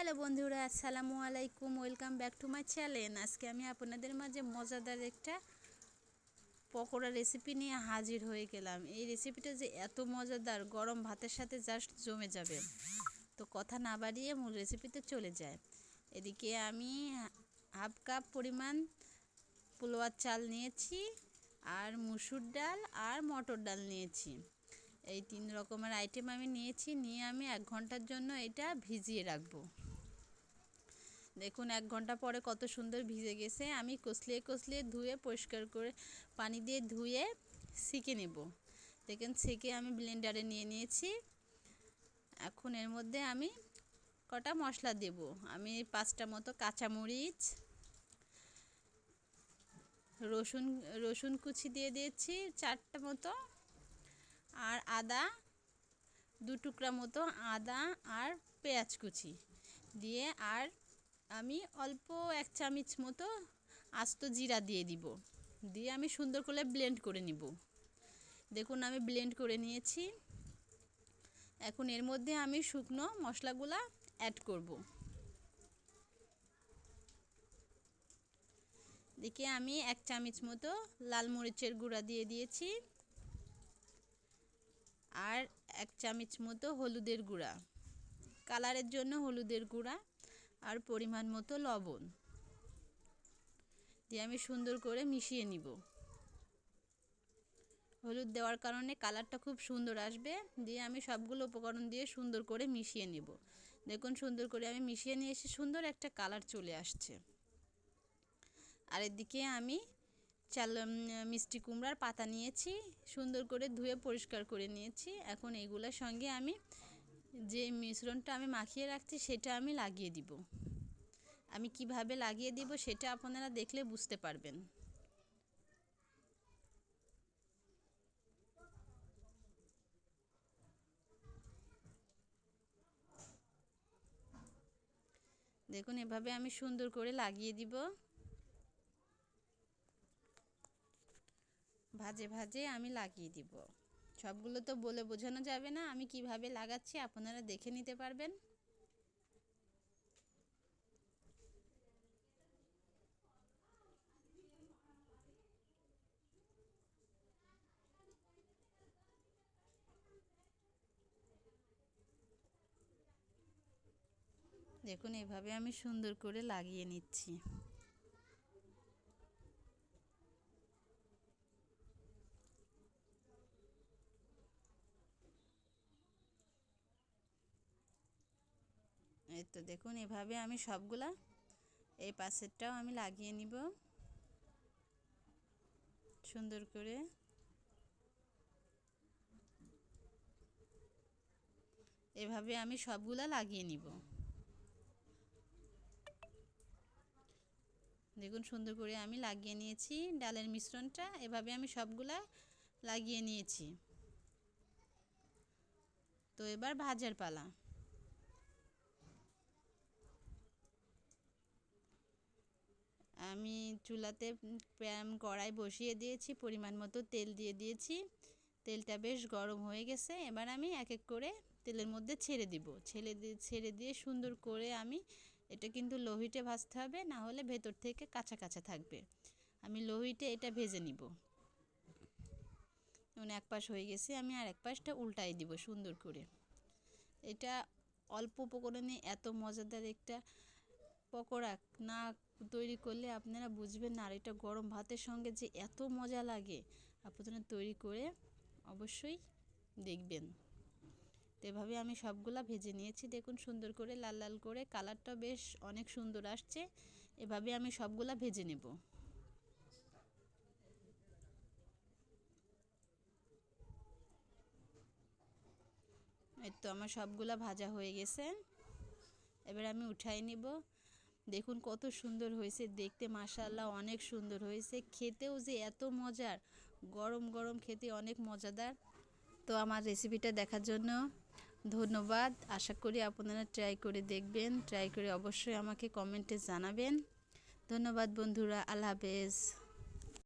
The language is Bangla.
হ্যালো বন্ধুরা, আসসালামু আলাইকুম, welcome back to my channel. আজকে আমি আপনাদের মাঝে মজাদার একটা পকোড়া রেসিপি নিয়ে হাজির হয়ে গেলাম। এই রেসিপিটা যে এত মজাদার, গরম ভাতের সাথে জাস্ট জমে যাবে। তো কথা না বাড়িয়ে মূল রেসিপিতে চলে যায়। এদিকে আমি হাফ কাপ পরিমাণ পোলোয়ার চাল নিয়েছি, আর মুসুর ডাল, আর মটর ডাল নিয়েছি। এই তিন রকমের আইটেম আমি নিয়েছি। নিয়ে আমি এক ঘণ্টার জন্য এটা ভিজিয়ে রাখব। দেখুন, এক ঘণ্টা পরে কত সুন্দর ভিজে গেছে। আমি কষলিয়ে কষলিয়ে ধুয়ে, পরিষ্কার করে পানি দিয়ে ধুয়ে সেঁকে নেব। দেখুন সেঁকে আমি ব্লেন্ডারে নিয়ে নিয়েছি। এখন এর মধ্যে আমি কটা মশলা দেব? আমি পাঁচটা মতো কাঁচামরিচ, রসুন রসুন কুচি দিয়ে দিয়েছি চারটা মতো, আর আদা, দু টুকরা মতো আদা আর পেঁয়াজ কুচি দিয়ে আর আমি অল্প এক চামচ মতো আস্ত জিরা দিয়ে দিব। দিয়ে আমি সুন্দর করে ব্লেন্ড করে নিব। দেখুন, আমি ব্লেন্ড করে নিয়েছি। এখন এর মধ্যে আমি শুকনো মশলাগুলা অ্যাড করব। দেখে আমি এক চামচ মতো লাল মরিচের গুঁড়া দিয়ে দিয়েছি। আর এক চামচ মতো হলুদের গুঁড়া। কালারের জন্য হলুদের গুঁড়া। আর পরিমাণ মতো লবণ। দিয়ে আমি সুন্দর করে মিশিয়ে নিব। হলুদ দেওয়ার কারণে কালারটা খুব সুন্দর আসবে। দিয়ে আমি সবগুলো উপকরণ দিয়ে সুন্দর করে মিশিয়ে নেব। দেখুন, সুন্দর করে আমি মিশিয়ে নিয়ে এসে সুন্দর একটা কালার চলে আসছে। আর এদিকে আমি চাল মিষ্টি কুমড়ার পাতা নিয়েছি। সুন্দর করে ধুয়ে পরিষ্কার করে নিয়েছি। এখন এইগুলোর সঙ্গে আমি যে মিশ্রণটা আমি মাখিয়ে রাখছি সেটা আমি লাগিয়ে দিব। আমি কীভাবে লাগিয়ে দিব সেটা আপনারা দেখলে বুঝতে পারবেন। দেখুন, এভাবে আমি সুন্দর করে লাগিয়ে দিব। ভাজে ভাজে আমি লাগিয়ে দিব। সবগুলো তো বলে বোঝানো যাবে না, আমি কীভাবে লাগাচ্ছি আপনারা দেখে নিতে পারবেন। দেখুন, এভাবে আমি সুন্দর করে লাগিয়ে নিচ্ছি। এই তো দেখুন, এভাবে আমি সবগুলা এই পাশেরটাও আমি লাগিয়ে নিব। সুন্দর করে। এভাবে আমি সবগুলা লাগিয়ে নিব। দেখুন, সুন্দর করে আমি লাগিয়ে নিয়েছি ডালের মিশ্রণটা। এভাবে আমি সবগুলা লাগিয়ে নিয়েছি। তো এবার ভাজার পালা। আমি চুলাতে প্যান কড়াই বসিয়ে দিয়েছি, পরিমাণ মতো তেল দিয়ে দিয়েছি। তেলটা বেশ গরম হয়ে গেছে, এবার আমি এক এক করে তেলের মধ্যে ছেড়ে দিব। ছেড়ে দিয়ে ছেড়ে দিয়ে সুন্দর করে আমি এটা কিন্তু লোহিটে ভাজতে হবে, না হলে ভেতর থেকে কাঁচা কাঁচা থাকবে। আমি লোহিটে এটা ভেজে নিব। মানে এক পাশ হয়ে গেছে, আমি আর এক পাশটা উল্টাই দিব সুন্দর করে। এটা অল্প উপকরণে এত মজাদার একটা পকোড়া, না তৈরি করলে আপনারা বুঝবেন না। আর এটা গরম ভাতের সঙ্গে যে এত মজা লাগে, আপনারা তৈরি করে অবশ্যই দেখবেন। তো এভাবে আমি সবগুলা ভেজে নিয়েছি। দেখুন সুন্দর করে লাল লাল করে কালারটা বেশ অনেক সুন্দর আসছে। এভাবে আমি সবগুলা ভেজে নেব। এই তো আমার সবগুলা ভাজা হয়ে গেছে। এবার আমি উঠাই নিব। দেখুন কত সুন্দর হয়েছে, দেখতে মাশাল্লাহ অনেক সুন্দর হয়েছে। খেতেও যে এত মজার, গরম গরম খেতে অনেক মজাদার। তো আমার রেসিপিটা দেখার জন্য ধন্যবাদ। আশা করি আপনারা ট্রাই করে দেখবেন। ট্রাই করে অবশ্যই আমাকে কমেন্টে জানাবেন। ধন্যবাদ বন্ধুরা, আল্লাহ হাফেজ।